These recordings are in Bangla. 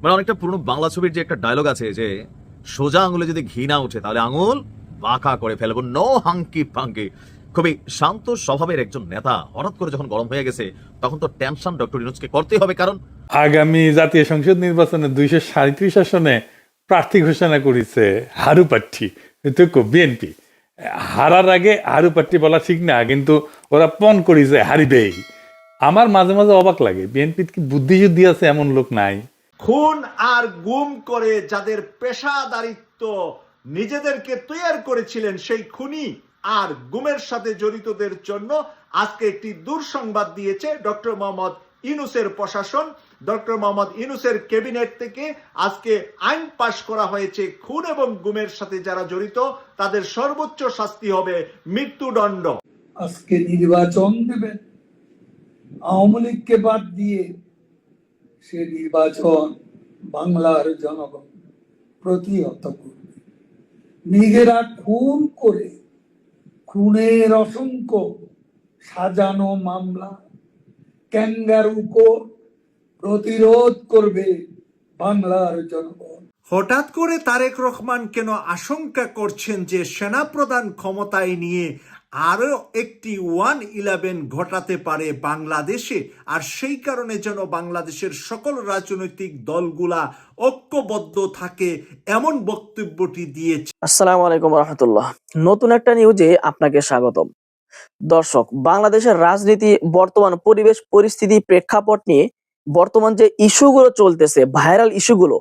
মানে অনেকটা পুরনো বাংলা ছবির যে একটা ডায়লগ আছে যে, সোজা আঙুলে যদি ঘি না উঠে তাহলে আঙুল বাঁকা করে ফেলব। নো হাঙ্কি পাঙ্কি খুবই শান্ত স্বভাবের একজন নেতা হঠাৎ করে যখন গরম হয়ে গেছে, তখন তো টেনশন ডক্টর ইউনুসকে করতেই হবে, কারণ আগামী জাতীয় সংসদ নির্বাচনে দুইশো সাঁত্রিশ আসনে প্রার্থী ঘোষণা করেছে হারু কিন্তু বিএনপি হারার আগে হারু প্রার্থী বলা ঠিক না, কিন্তু ওরা পণ করেছে হারিবেই। আমার মাঝে মাঝে অবাক লাগে বিএনপি কি বুদ্ধিযুদ্ধি আছে এমন লোক নাই? খুন আর গুম করে যাদের পেশাদারিত্ব নিজেদেরকে তৈরি করেছিলেন সেই খুনি আর গুমের সাথে জড়িতদের জন্য আজকে একটি দুঃসংবাদ দিয়েছে ডক্টর মোহাম্মদ ইনুসের প্রশাসন। ডক্টর মোহাম্মদ ইনুসের ক্যাবিনেট থেকে আজকে আইন পাশ করা হয়েছে খুন এবং গুমের সাথে যারা জড়িত, তাদের সর্বোচ্চ শাস্তি হবে মৃত্যুদণ্ড। আজকে নির্বাচন দেবেন আওয়ামী লীগকে বাদ দিয়ে সে নির্বাচন বাংলার জনগণ প্রতিহত করবে। নিজেরা খুন করে খুনের অসংখ্য সাজানো মামলা, ক্যাঙ্গারু কোর্ট প্রতিরোধ করবে বাংলার জনগণ। হঠাৎ করে তারেক রহমান কেন আশঙ্কা করছেন যে সেনাপ্রধান ক্ষমতায় নিয়ে আরও একটি ওয়ান ইলেভেন ঘটাতে পারে বাংলাদেশে, আর সেই কারণে যেন বাংলাদেশের সকল রাজনৈতিক দলগুলা ঐক্যবদ্ধ থাকে এমন বক্তব্যটি দিয়েছে। আসসালামু আলাইকুম রহমতুল্লাহ। নতুন একটা নিউজে আপনাকে স্বাগতম। দর্শক, বাংলাদেশের রাজনীতি, বর্তমান পরিবেশ পরিস্থিতি প্রেক্ষাপট নিয়ে বর্তমান যে ইস্যুগুলো চলতেছে, ভাইরাল ইস্যুগুলো,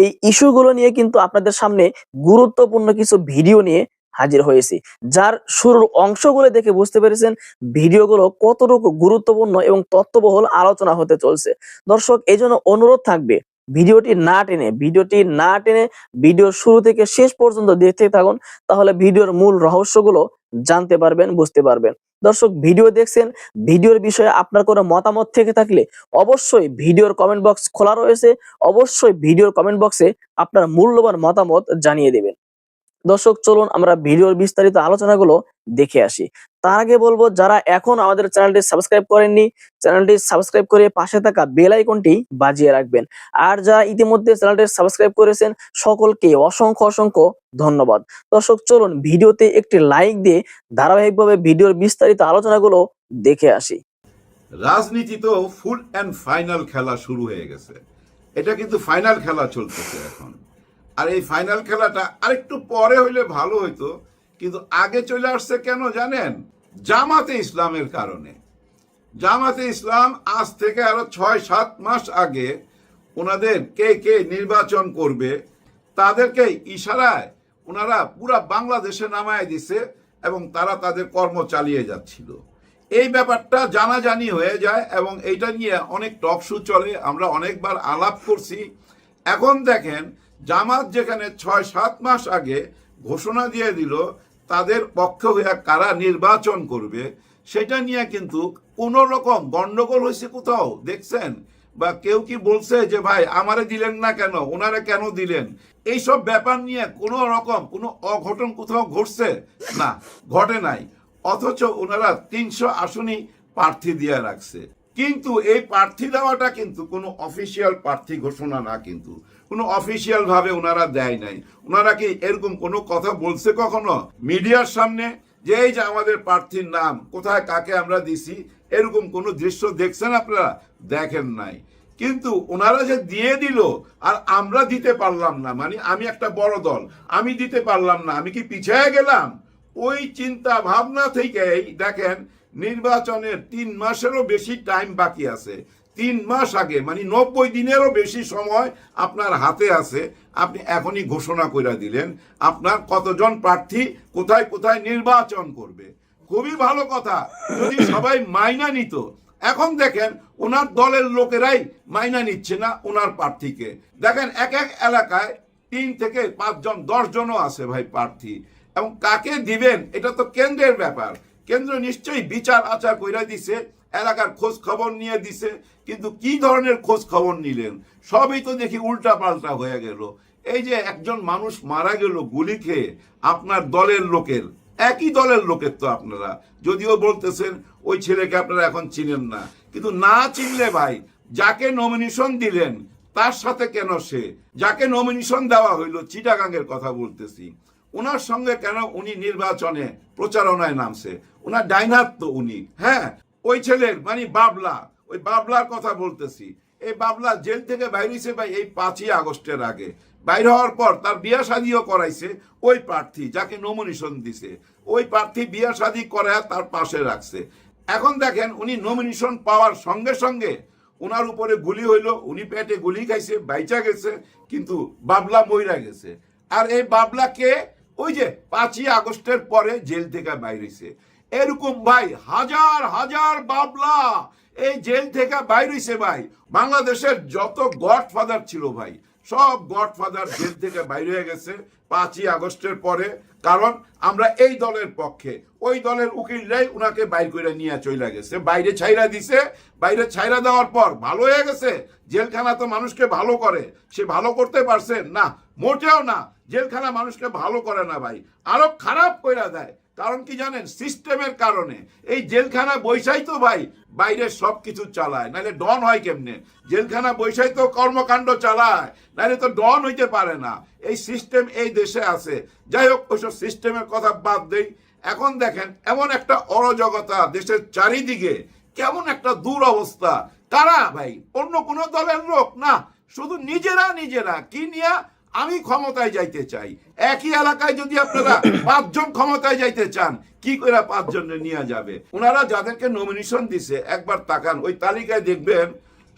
এই ইস্যুগুলো নিয়ে কিন্তু আপনাদের সামনে গুরুত্বপূর্ণ কিছু ভিডিও নিয়ে হাজির হয়েছি। যার শুরুর অংশগুলো দেখে বুঝতে পেরেছেন ভিডিওগুলো কতটুকু গুরুত্বপূর্ণ এবং তত্ত্ববহুল আলোচনা হতে চলছে। দর্শক, এই জন্য অনুরোধ থাকবে, ভিডিওটি না টেনে, ভিডিওটি না টেনে ভিডিওর শুরু থেকে শেষ পর্যন্ত দেখতে থাকুন, তাহলে ভিডিওর মূল রহস্যগুলো জানতে পারবেন, বুঝতে পারবেন। দর্শক, ভিডিও দেখছেন, ভিডিওর বিষয়ে আপনার কোনো মতামত থেকে থাকলে অবশ্যই ভিডিওর কমেন্ট বক্স খোলা রয়েছে, অবশ্যই ভিডিওর কমেন্ট বক্সে আপনার মূল্যবান মতামত জানিয়ে দেবেন। দর্শক, চলুন আমরা ভিডিওর বিস্তারিত আলোচনাগুলো দেখে আসি। তার আগে বলব, যারা এখন আমাদের চ্যানেলটি সাবস্ক্রাইব করেননি, চ্যানেলটি সাবস্ক্রাইব করে পাশে থাকা বেল আইকনটি বাজিয়ে রাখবেন। আর যারা ইতিমধ্যে চ্যানেলটি সাবস্ক্রাইব করেছেন, সকলকে অসংখ্য অসংখ্য ধন্যবাদ। দর্শক, চলুন ভিডিওতে একটি লাইক দিয়ে ধারাবাহিকভাবে ভিডিওর বিস্তারিত আলোচনাগুলো দেখে আসি। রাজনীতি তো ফুল অ্যান্ড ফাইনাল খেলা শুরু হয়ে গেছে। এটা কিন্তু ফাইনাল খেলা চলতেছে এখন। আর এই ফাইনাল খেলাটা আরেকটু পরে হইলে ভালো হইতো, কিন্তু আগে চলে আসছে কেন জানেন? জামাতে ইসলামের কারণে। জামাতে ইসলাম আজ থেকে আরও ছয় সাত মাস আগে ওনাদের কে কে নির্বাচন করবে, তাদেরকে ইশারায় ওনারা পুরা বাংলাদেশে নামায় দিছে এবং তারা তাদের কর্ম চালিয়ে যাচ্ছিল। এই ব্যাপারটা জানাজানি হয়ে যায় এবং এইটা নিয়ে অনেক টক শো চলে, আমরা অনেকবার আলাপ করছি। এখন দেখেন জামাত যেখানে ছয়, সাত মাস আগে ঘোষণা দিয়ে দিল তাদের পক্ষ হয়ে কারা নির্বাচন করবে, সেটা নিয়ে কিন্তু কোনো রকম গন্ডগোল হয়েছে কোথাও, দেখছেন? বা কেউ কি বলছে যে, ভাই, আমারে দিলেন না কেন? ওনারা কেন দিলেন? এইসব ব্যাপার নিয়ে কোনো রকম কোনো অঘটন কোথাও ঘটছে? না, ঘটে নাই। অথচ ওনারা তিনশো আসনই প্রার্থী দিয়ে রাখছে। কিন্তু এই প্রার্থী দেওয়াটা কিন্তু কোনো অফিসিয়াল প্রার্থী ঘোষণা না কিন্তু। কোনো অফিসিয়াল ভাবে ওনারা দেয় নাই। ওনারা কি এরকম কোনো কথা বলছে কখনো? মিডিয়ার সামনে যে এই যে আমাদের প্রার্থীর নাম, কোথায় কাকে আমরা দিছি, এরকম কোনো দৃশ্য দেখছেন আপনারা? দেখেন নাই। কিন্তু ওনারা যে দিয়ে দিল, আর আমরা দিতে পারলাম না। মানে আমি একটা বড় দল, আমি দিতে পারলাম না, আমি কি পিছিয়ে গেলাম? ওই চিন্তা ভাবনা থেকেই দেখেন, নির্বাচনের তিন মাসেরও বেশি টাইম বাকি আছে। তিন মাস আগে মানে নব্বই দিনেরও বেশি সময় আপনার হাতে আছে। আপনি এখনই ঘোষণা করে দিলেন, আপনার কতজন প্রার্থী কোথায় কোথায় নির্বাচন করবে। খুবই ভালো কথা, যদি সবাই মাইনা নিত। এখন দেখেন, ওনার দলের লোকেরাই মাইনা নিচ্ছে না ওনার প্রার্থীকে। দেখেন, এক এক এলাকায় তিন থেকে পাঁচজন, দশজনও আছে ভাই প্রার্থী। এবং কাকে দিবেন, এটা তো কেন্দ্রের ব্যাপার। কেন্দ্র নিশ্চয়ই বিচার আচার কইরা দিছে এলাকার খোঁজ খবর নিয়ে দিছে, কিন্তু কি ধরনের খোঁজ খবর নিলেন? সবই তো দেখি উল্টা পাল্টা হয়ে গেল। এই যে একজন মানুষ মারা গেল গুলি খেয়ে, আপনার দলের লোকের, একই দলের লোকের তো আপনারা। যদিও বলতেছেন, ওই ছেলেকে আপনারা এখন চিনেন না। কিন্তু না চিনলে ভাই, যাকে নমিনেশন দিলেন, তার সাথে কেন সে? যাকে নমিনেশন দেওয়া হইল চিটাগাঙ্গের কথা বলতেছি। ওনার সঙ্গে কেন উনি নির্বাচনে প্রচারণায় নামছে? ওনার ডাইনার তো উনি হ্যাঁ? ওই ছেলের মানে বাবলা, ওই বাবলার কথা বলতেছি। এই বাবলা জেল থেকে বাইরেছে ভাই এই পাঁচই আগস্টের আগে। বাইর হওয়ার পর তার বিয়া শাদিও করাইছে ওই প্রার্থী যাকে নমিনেশন দিছে। ওই প্রার্থী বিয়া শাদি করায় তার পাশে রাখছে। এখন দেখেন উনি নমিনেশন পাওয়ার সঙ্গে সঙ্গে ওনার উপরে গুলি হইল, উনি পেটে গুলি খাইছে, বাইচা গেছে, কিন্তু বাবলা মইরা গেছে। আর এই বাবলাকে ওই যে পাঁচই আগস্টের পরে জেল থেকে বাইরেছে এরকম ভাই, হাজার হাজার বাবলা এই জেল থেকে বাইরেছে ভাই। বাংলাদেশের যত গডফাদার ছিল ভাই, সব গডফাদার জেল থেকে বাইরে হয়ে গেছে পাঁচই আগস্টের পরে। কারণ আমরা এই দলের পক্ষে, ওই দলের উকিলরাই উনাকে বাইর করে নিয়ে চলে গেছে। বাইরে ছাইরা দিছে। বাইরে ছাইরা দেওয়ার পর ভালো হয়ে গেছে। জেলখানা তো মানুষকে ভালো করে। সে ভালো করতে পারছে? না, মোটেও না। জেলখানা মানুষকে ভালো করে না ভাই। আরও খারাপ কইরা দেয়। কারণ কি জানেন? সিস্টেমের কারণে। এই জেলখানা বৈশাই তো ভাই, বাইরে সব কিছু চালায়। নাহলে ডন হয় কেমনে? জেলখানা বৈশাই তো কর্মকাণ্ড চালায়। নাহলে তো ডন হইতে পারে না। এই সিস্টেম এই দেশে আছে। যাই হোক, ওইসব সিস্টেমের কথা বাদ দেই। এখন দেখেন, এমন একটা অরাজকতা দেশের চারিদিকে। কেমন একটা দূর দুরবস্থা। কারা ভাই? অন্য কোনো দলের লোক? না, শুধু নিজেরা নিজেরা। কি নিয়ে? আমি ক্ষমতায় যাইতে চাই। একই এলাকায় যদি আপনারা পাঁচজন ক্ষমতায় যাইতে চান, কি করে পাঁচজন নিয়ে যাবে? ওনারা যাদেরকে নমিনেশন দিছে, একবার তাকান, ওই তালিকায় দেখবেন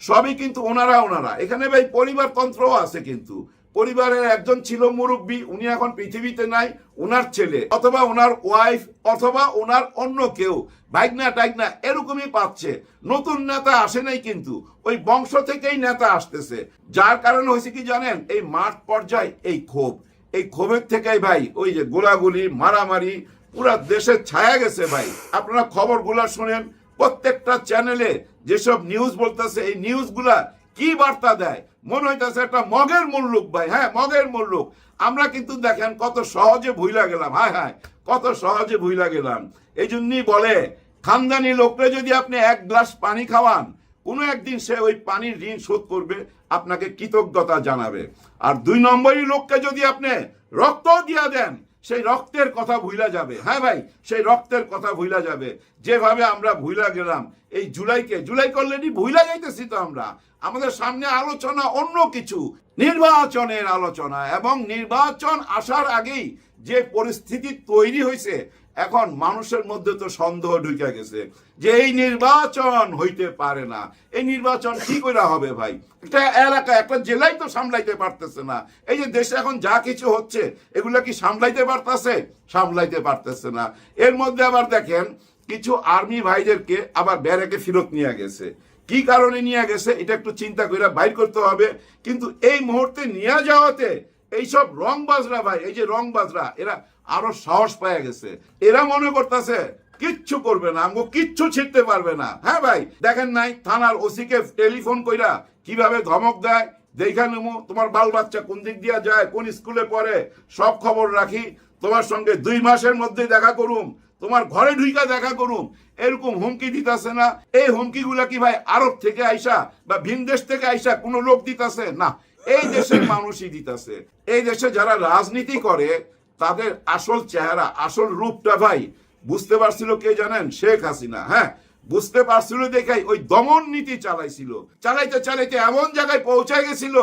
সবই কিন্তু ওনারা ওনারা। এখানে ভাই পরিবারতন্ত্রও আছে কিন্তু। পরিবারের একজন ছিল মুরব্বী, উনি এখন পৃথিবীতে নাই ওনার ছেলে, অথবা ওনার ওয়াইফ অথবা ওনার অন্য কেউ বাইকনা টাইকনা এরকমই পাচ্ছে। নতুন নেতা আসে নাই কিন্তু, ওই বংশ থেকেই নেতা আসতেছে। যার কারণে হয়েছে কি জানেন, এই মাঠ পর্যায়ে, এই ক্ষোভ। এই ক্ষোভের থেকেই ভাই, ওই যে গোলাগুলি, মারামারি, পুরা দেশে ছায়া গেছে ভাই। আপনারা খবরগুলা শুনেন, প্রত্যেকটা চ্যানেলে যেসব নিউজ বলতেছে, এই নিউজগুলা কি বার্তা দেয়? মনে হইতেছে একটা মগের মুল্লুক ভাই হ্যাঁ মগের মুল্লুক আমরা কিন্তু দেখেন কত সহজে ভুইলা গেলাম হ্যাঁ হ্যাঁ কত সহজে ভুইলা গেলাম। এই জন্যই বলে, খানদানি লোকরে যদি আপনি এক গ্লাস পানি খাওয়ান, কোনো একদিন সে ওই পানির ঋণ শোধ করবে, আপনাকে কৃতজ্ঞতা জানাবে। আর দুই নম্বরই লোককে যদি আপনি রক্ত দিয়া দেন সেই রক্তের কথা ভুইলা যাবে। হ্যাঁ ভাই, সেই রক্তের কথা ভুইলা যাবে। যেভাবে আমরা ভুইলা গেলাম, এই জুলাইকে, জুলাই অলরেডি ভুইলা যাইতেছি তো আমরা। আমাদের সামনে আলোচনা অন্য কিছু, নির্বাচনের আলোচনা। এবং নির্বাচন আসার আগেই যে পরিস্থিতি তৈরি হয়েছে এখন মানুষের মধ্যে তো সন্দেহ ঢুকে গেছে যে এই নির্বাচন হইতে পারে না। এই নির্বাচন কি করে হবে ভাই? একটা এলাকা, একটা জেলাই তো সামলাইতে পারতেছে না। এই যে দেশে এখন যা কিছু হচ্ছে, এগুলা কি সামলাইতে পারতেছে? সামলাইতে পারতেছে না। এর মধ্যে আবার দেখেন, কিছু আর্মি ভাইদেরকে আবার ব্যারাকে ফেরত নিয়ে গেছে। কি কারণে নিয়ে গেছে, এটা একটু চিন্তা করে বাইর করতে হবে। কিন্তু এই মুহূর্তে নিয়ে যাওয়াতে এইসব রংবাজরা ভাই, এই যে রংবাজরা, এরা আরও সাহস পেয়ে গেছে। এরা মনে করতেছে, কিচ্ছু করবে না, আমগো কিচ্ছু ছিটতে পারবে না। হ্যাঁ ভাই, দেখেন নাই, থানার ওসিকে টেলিফোন কইরা কীভাবে ধমক দেয়? দেখা নেব তোমার বাল বাচ্চা কোন দিক দিয়া যায়, কোন স্কুলে পড়ে, সব খবর রাখি। তোমার সঙ্গে দুই মাসের মধ্যে দেখা করুম, তোমার ঘরে ঢুইকা দেখা করুম। এরকম হুমকি দিতেছে না। এই হুমকি গুলা কি ভাই আরব থেকে আইসা বা ভিন দেশ থেকে আইসা কোনো লোক দিতেছে? না, এই দেশের মানুষই দিতেছে। এই দেশে যারা রাজনীতি করে তাদের আসল চেহারা, আসল রূপটা ভাই, বুঝতে পারছিল কে জানেন? শেখ হাসিনা হ্যাঁ? বুঝতে পারছিল দেখাই ওই দমন নীতি চালাইছিল। চালাইতে চালাইতে এমন জায়গায় পৌঁছায় গেছিল,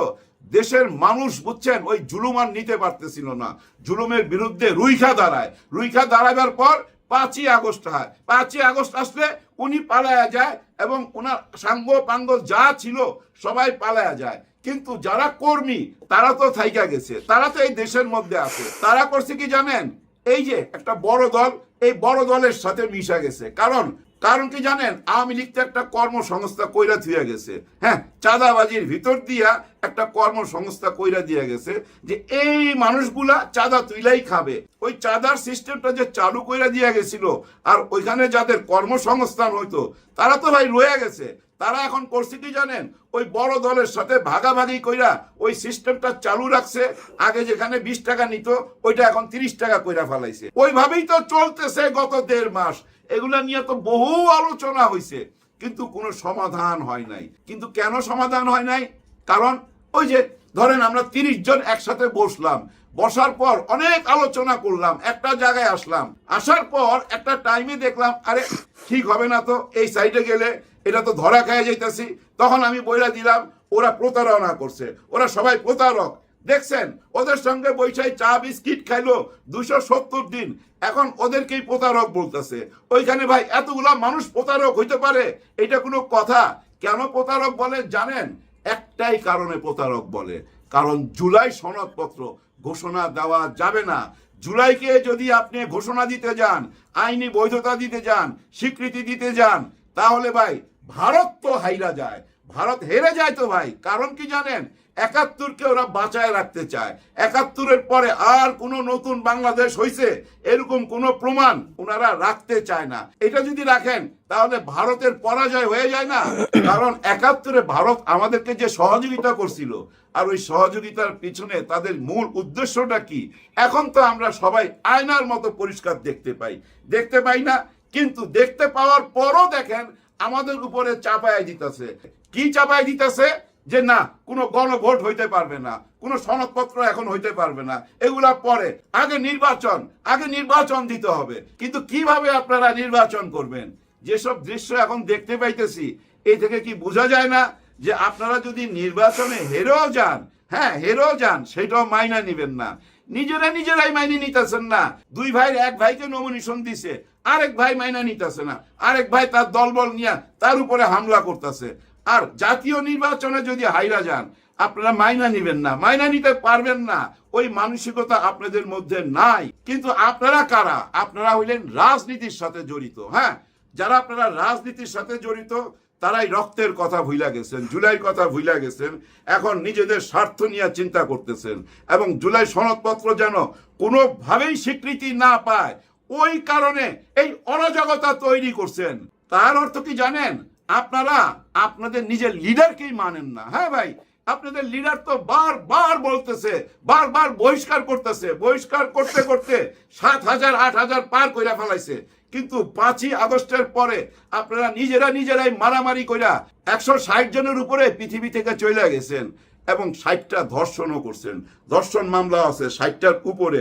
দেশের মানুষ, বুঝছেন, ওই জুলুমান নিতে পারতেছিল না। জুলুমের বিরুদ্ধে রুইখা দাঁড়ায়। রুইখা দাঁড়াবার পর পাঁচই আগস্ট হয়। পাঁচই আগস্ট আসলে উনি পালায়া যায় এবং ওনার সাঙ্গ পাঙ্গ যা ছিল সবাই পালায়া যায়। কিন্তু যারা কর্মী, তারা তো থাইকা গেছে, তারা তো এই দেশের মধ্যে আছে। তারা করছে কি জানেন? এই যে একটা বড় দল, এই বড় দলের সাথে মিশা গেছে। কারণ কারণ কি জানেন? আওয়ামী লীগ তো একটা কর্মসংস্থা কইরা থুয়া গেছে। হ্যাঁ চাঁদাবাজির ভিতর দিয়া একটা কর্মসংস্থা কইরা দিয়া গেছে যে এই মানুষগুলা চাঁদা তুইলাই খাবে। ওই চাঁদার সিস্টেমটা যে চালু কইরা দিয়া গেছিল, আর ওইখানে যাদের কর্মসংস্থান হইতো, তারা তো ভাই রয়ে গেছে। তারা এখন করছে কি জানেন, ওই বড় দলের সাথে ভাগাভাগি কইরা ওই সিস্টেমটা চালু রাখছে, আগে যেখানে বিশ টাকা নিত, ওইটা এখন তিরিশ টাকা কইরা ফেলাইছে। ওইভাবেই তো চলতেছে গত দেড় মাস। এগুলা নিয়ে তো বহু আলোচনা হয়েছে কিন্তু কোনো সমাধান হয় নাই। কিন্তু কেন সমাধান হয় নাই? কারণ ওই যে ধরেন আমরা তিরিশ জন একসাথে বসলাম, বসার পর অনেক আলোচনা করলাম, একটা জায়গায় আসলাম, আসার পর একটা টাইমে দেখলাম, আরে ঠিক হবে না তো, এই সাইডে গেলে এটা তো ধরা খায় যাইতেছি। তখন আমি বইলা দিলাম, ওরা প্রতারণা করছে। ওরা সবাই প্রতারক। দেখছেন, ওদের সঙ্গে বৈশাই চা, বিস্কিট খাইলো দুশো সত্তর দিন। এখন ওদেরকেই প্রতারক বলতেছে। ওইখানে ভাই, এতগুলা মানুষ প্রতারক হইতে পারে? এটা কোনো কথা? কেন প্রতারক বলে? জানেন? একটাই কারণে প্রতারক বলে। কারণ জুলাই সনদপত্র ঘোষণা দেওয়া যাবে না। জুলাইকে যদি আপনি ঘোষণা দিতে যান, আইনি বৈধতা দিতে যান, স্বীকৃতি দিতে যান, তাহলে ভাই ভারত তো হাইরা যায়, ভারত হেরে যায় তো ভাই, কারণ কি জানেন? একাত্তরকে ওরা বাঁচায় রাখতে চায়। একাত্তরের পরে আর কোনো নতুন বাংলাদেশ হয়েছে এরকম কোনো প্রমাণ ওনারা রাখতে চায় না। এটা যদি রাখেন, তাহলে ভারতের পরাজয় হয়ে যায় না? কারণ একাত্তরে ভারত আমাদেরকে যে সহযোগিতা করছিল, আর ওই সহযোগিতার পিছনে তাদের মূল উদ্দেশ্যটা কি? এখন তো আমরা সবাই আয়নার মতো পরিষ্কার দেখতে পাই। দেখতে পাই না, কিন্তু দেখতে পাওয়ার পরও দেখেন আমাদের উপরে চাপায় দিতেছে। কি চাপায় দিতেছে? যে না, কোনো গণভোট হইতে পারবে না, কোনো সনদপত্র এখন হইতে পারবে না, এগুলা পরে। আগে নির্বাচন আগে নির্বাচন দিতে হবে। কিন্তু কীভাবে আপনারা নির্বাচন করবেন? যেসব দৃশ্য এখন দেখতে পাইতেছি এই থেকে কি বোঝা যায় না যে আপনারা যদি নির্বাচনে হেরেও যান হ্যাঁ হেরেও যান, সেটাও মাইনা নিবেন না। নিজেরা নিজেরাই মাইনে নিতেছেন না। দুই ভাইয়ের এক ভাইকে নমিনেশন দিছে আরেক ভাই মাইনা নিতেছে না। আরেক ভাই তার দলবল নিয়ে তার উপরে হামলা করতেছে। আর জাতীয় নির্বাচনে যদি হাইরা যান, আপনারা মাইনা নিবেন না। মাইনা নিতে পারবেন না। ওই মানসিকতা আপনাদের মধ্যে নাই। কিন্তু আপনারা কারা? আপনারা হইলেন রাজনীতির সাথে জড়িত হ্যাঁ? যারা আপনারা রাজনীতির সাথে জড়িত, তারাই রক্তের কথা ভুইলা গেছেন জুলাইয়ের কথা ভুইলা গেছেন, এখন নিজেদের স্বার্থ নিয়ে চিন্তা করতেছেন। এবং জুলাই সনদপত্র যেন কোনোভাবেই স্বীকৃতি না পায় ওই কারণে এই অরাজকতা তৈরি করছেন। তার অর্থ কি জানেন? আপনারা আপনাদের নিজের লিডারকেই মানেন না। হ্যাঁ ভাই, আপনাদের লিডার তো বারবার বলতেছে, বারবার বহিষ্কার করতেছে, বহিষ্কার করতে করতে সাত হাজার, আট হাজার পার কইরা ফেলাইছে। কিন্তু পাঁচই আগস্টের পরে আপনারা নিজেরা নিজেরাই মারামারি কইরা একশো ষাট জনের উপরে পৃথিবী থেকে চলে গেছেন এবং ষাটটা ধর্ষণও করছেন। ধর্ষণ মামলা আছে ষাটটার উপরে।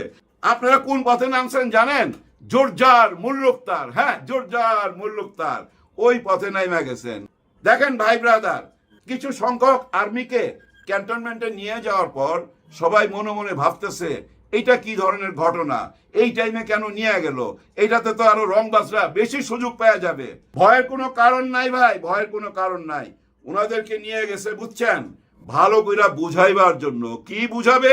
আপনারা কোন পথে নামছেন জানেন? জোরজার মুল্লুকতার হ্যাঁ জোরজার মুল্লুকতার, ওই পথে নাইমা গেছেন। দেখেন, ভাই ব্রাদার, কিছু সংখ্যক আর্মিকে ক্যান্টনমেন্টে নিয়ে যাওয়ার পর সবাই মনে মনে ভাবতেছে, এইটা কি ধরনের ঘটনা? এই টাইমে কেন নিয়ে গেল? এইটাতে তো আরও রংবাজরা বেশি সুযোগ পাওয়া যাবে। ভয়ের কোনো কারণ নাই ভাই, ভয়ের কোনো কারণ নাই। ওনাদেরকে নিয়ে গেছে, বুঝছেন? ভালো কইরা বুঝাইবার জন্য। কি বুঝাবে?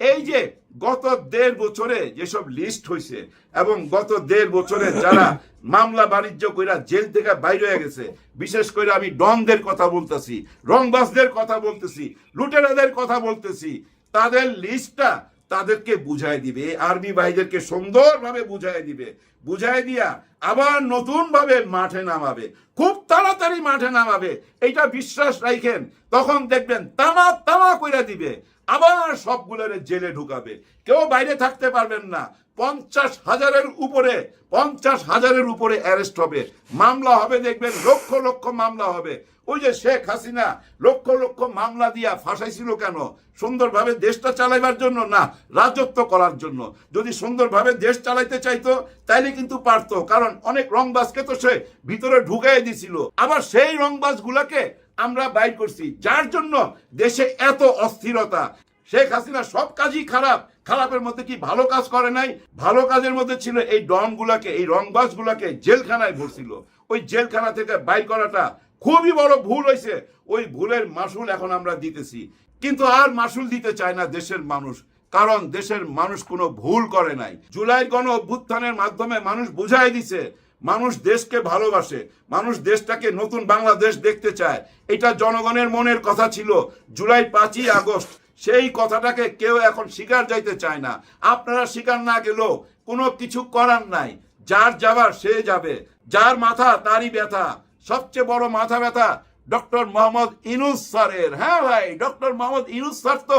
এই যে গত দেড় বছরে যেসব লিস্ট হয়েছে এবং গত দেড় বছরে যারা মামলা বাণিজ্য কইরা জেল থেকে বাইরে হয়ে গেছে, বিশেষ করে আমি ডনদের কথা বলতেছি রংবাজদের কথা বলতেছি, লুটেরাদের কথা বলতেছি, তাদের লিস্টটা তাদেরকে বুঝাই দিবে আর্মি ভাইদেরকে সুন্দরভাবে বুঝাই দিবে বুঝাই দিয়া আবার নতুন ভাবে মাঠে নামাবে, খুব তাড়াতাড়ি মাঠে নামাবে, এইটা বিশ্বাস রাখেন তখন দেখবেন তামা তামা কইরা দিবে আবার সবগুলোরে জেলে ঢুকাবে। কেউ বাইরে থাকতে পারবেন না। পঞ্চাশ হাজারের উপরে, পঞ্চাশ হাজারের উপরে অ্যারেস্ট হবে। মামলা হবে, দেখবেন, লক্ষ লক্ষ মামলা হবে। ওই যে শেখ হাসিনা লক্ষ লক্ষ মামলা দিয়া ফাঁসাইছিল কেন? সুন্দরভাবে দেশটা চালাইবার জন্য না, রাজত্ব করার জন্য। যদি সুন্দরভাবে দেশ চালাইতে চাইতো, তাইলে কিন্তু পারতো। কারণ অনেক রংবাজকে তো সে ভিতরে ঢুকাই দিছিল। আবার সেই রংবাজগুলোকে আমরা বাইর করছি, যার জন্য দেশে এত অস্থিরতা। শেখ হাসিনা সব কাজই খারাপ, খারাপের মধ্যে কি ভালো কাজ করে নাই? ভালো কাজের মধ্যে ছিল এই ডন গুলাকে এই রংবাজ গুলাকে জেলখানায় ভরছিল। ওই জেলখানা থেকে বাইর করাটা খুবই বড় ভুল হয়েছে। ওই ভুলের মাসুল এখন আমরা দিতেছি। কিন্তু আর মাসুল দিতে চায় না দেশের মানুষ, কারণ দেশের মানুষ কোনো ভুল করে নাই। জুলাই গণ অভ্যুত্থানের মাধ্যমে মানুষ বুঝাই দিছে মানুষ দেশকে ভালোবাসে, মানুষ দেশটাকে নতুন বাংলাদেশ দেখতে চায়। এটা জনগণের মনের কথা ছিল জুলাই পাঁচই আগস্ট। সেই কথাটাকে কেউ এখন স্বীকার যাইতে চায় না। আপনারা স্বীকার না গেলেও কোনো কিছু করার নাই। যার যাবার সে যাবে। যার মাথা তারই ব্যথা। সবচেয়ে বড় মাথা ব্যথা ডক্টর মোহাম্মদ ইনুস স্যারের। হ্যাঁ ভাই, ডক্টর মোহাম্মদ ইনুস স্যার তো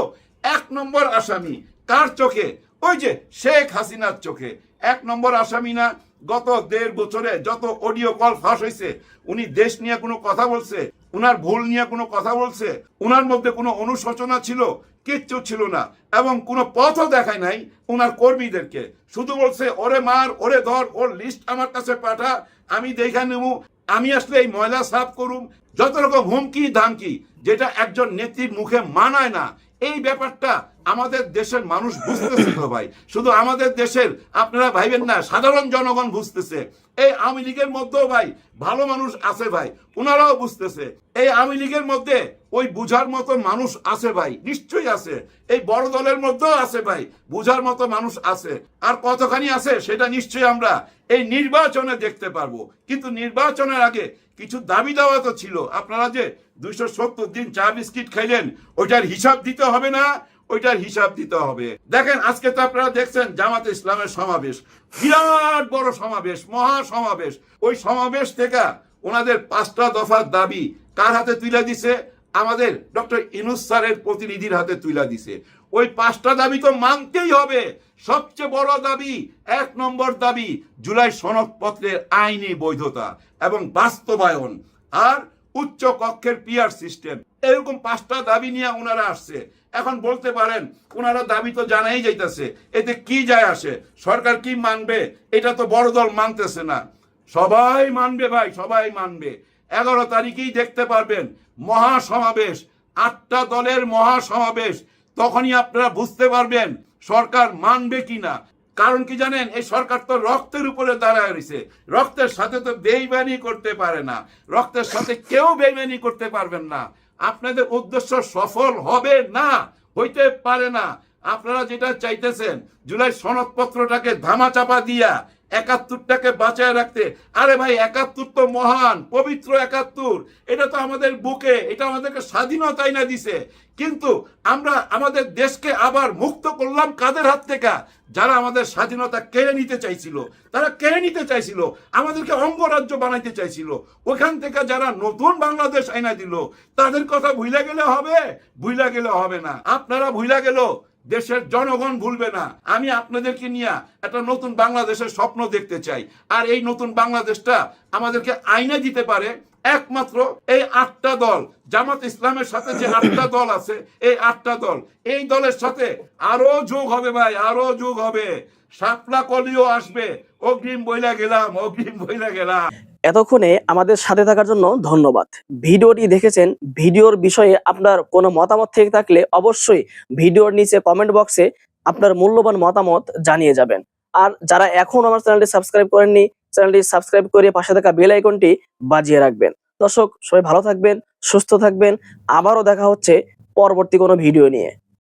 এক নম্বর আসামি। কার চোখে? ওই যে শেখ হাসিনার চোখে। এক নম্বর আসামি না গত দেড় বছরে যত অডিও কল ফাঁস হয়েছে, উনি দেশ নিয়ে কোনো কথা বলছে, উনার ভুল নিয়ে কোনো কথা বলছে, উনার মধ্যে কোনো অনুশোচনা ছিল, কিচ্ছু ছিল না, এবং কোনো পথও দেখায় নাই উনার কর্মীদেরকে। শুধু বলছে, ওরে মার, ওরে ধর, ওর লিস্ট আমার কাছে পাঠা, আমি দেখে নেব, আমি আসলে এই ময়লা সাফ করুম যত রকম হুমকি, ধামকি, যেটা একজন নেত্রীর মুখে মানায় না, এই ব্যাপারটা আমাদের দেশের মানুষ বুঝতেছে তো ভাই। শুধু আমাদের দেশের, আপনারা ভাইবেন না, সাধারণ জনগণ বুঝতেছে। এই আওয়ামী লীগের মধ্যেও ভাই, ভালো মানুষ আছে ভাই ওনারাও বুঝতেছে। এই আওয়ামী লীগের মধ্যে ওই বুঝার মতো মানুষ আছে ভাই, নিশ্চয়ই আছে। এই বড় দলের মধ্যেও আছে ভাই, বুঝার মতো মানুষ আছে। আর কতখানি আছে সেটা নিশ্চয়ই আমরা এই নির্বাচনে দেখতে পারব। কিন্তু নির্বাচনের আগে কিছু দাবি দাওয়া তো ছিল। আপনারা যে দুইশো সত্তর দিন চা বিস্কিট খাইলেন, ওইটার হিসাব দিতে হবে না? ওইটার হিসাব দিতে হবে। দেখেন, আজকে তো আপনারা দেখছেন জামাত ইসলামের সমাবেশ। বিরাট বড় সমাবেশ, মহা সমাবেশ। ওই সমাবেশ থেকে ওনাদের পাঁচটা দফার দাবি কার হাতে তুলে দিছে? আমাদের ডক্টর ইনুস স্যারের প্রতিনিধির হাতে তুলে দিছে। ওই পাঁচটা দাবি তো মানতেই হবে। সবচেয়ে বড় দাবি, এক নম্বর দাবি, জুলাই সনদপত্রের আইনি বৈধতা এবং বাস্তবায়ন আর উচ্চ কক্ষের পিয়ার সিস্টেম। এরকম পাঁচটা দাবি নিয়ে ওনারা আসছে। এখন বলতে পারেন ওনারা দাবি তো জানাই যাইতেছে। এতে কি যায় আসে? সরকার কি মানবে? এটা তো বড় দল মানতেছে না। সবাই মানবে ভাই, সবাই মানবে। এগারো তারিখেই দেখতে পারবেন মহা সমাবেশ আটটা দলের মহা সমাবেশ তখনই আপনারা বুঝতে পারবেন সরকার মানবে কিনা। কারণ কি জানেন, এই সরকার তো রক্তের উপরে দাঁড়ায় রয়েছে। রক্তের সাথে তো বেইমানি করতে পারে না। রক্তের সাথে কেউ বেইমানি করতে পারবেন না। আপনাদের উদ্দেশ্য সফল হবে না, হইতে পারে না। আপনারা যেটা চাইতেছেন, জুলাই সনদপত্রটাকে ধামাচাপা দিয়া একাত্তরটাকে বাঁচায় রাখতে। আরে ভাই, একাত্তর তো মহান, পবিত্র একাত্তর। এটা তো আমাদের বুকে, এটা আমাদেরকে স্বাধীনতাই না দিছে। কিন্তু আমরা আমাদের দেশকে আবার মুক্ত করলাম কাদের হাত থেকে? যারা আমাদের স্বাধীনতা কেড়ে নিতে চাইছিল। তারা কেড়ে নিতে চাইছিল। আমাদেরকে অঙ্গরাজ্য বানাইতে চাইছিল। ওখান থেকে যারা নতুন বাংলাদেশ আইনা দিল, তাদের কথা ভুলে গেলে হবে ভুলা গেলে হবে না। আপনারা ভুলা গেল। দেশের জনগণ ভুলবে না। আমি আপনাদেরকে নিয়ে একটা নতুন বাংলাদেশের স্বপ্ন দেখতে চাই। আর এই নতুন বাংলাদেশটা আমাদেরকে আইনে দিতে পারে। একমাত্র এই আটটা দল, জামাত ইসলামের সাথে যে আটটা দল আছে, এই আটটা দল, এই দলের সাথে আরও যোগ হবে ভাই, আরও যোগ হবে। শাপলা কলিও আসবে। অগ্রিম বইলা গেলাম, অগ্রিম বইলা গেলাম। এতক্ষণে আমাদের সাথে থাকার জন্য ধন্যবাদ। ভিডিওটি দেখেছেন, ভিডিওর বিষয়ে আপনার কোনো মতামত থেকে থাকলে অবশ্যই ভিডিওর নিচে কমেন্ট বক্সে আপনার মূল্যবান মতামত জানিয়ে যাবেন। আর যারা এখন আমার চ্যানেলটি সাবস্ক্রাইব করেননি, চ্যানেলটি সাবস্ক্রাইব করে পাশে থাকা বেল আইকনটি বাজিয়ে রাখবেন। দর্শক, সবাই ভালো থাকবেন, সুস্থ থাকবেন। আবারও দেখা হচ্ছে পরবর্তী কোনো ভিডিও নিয়ে।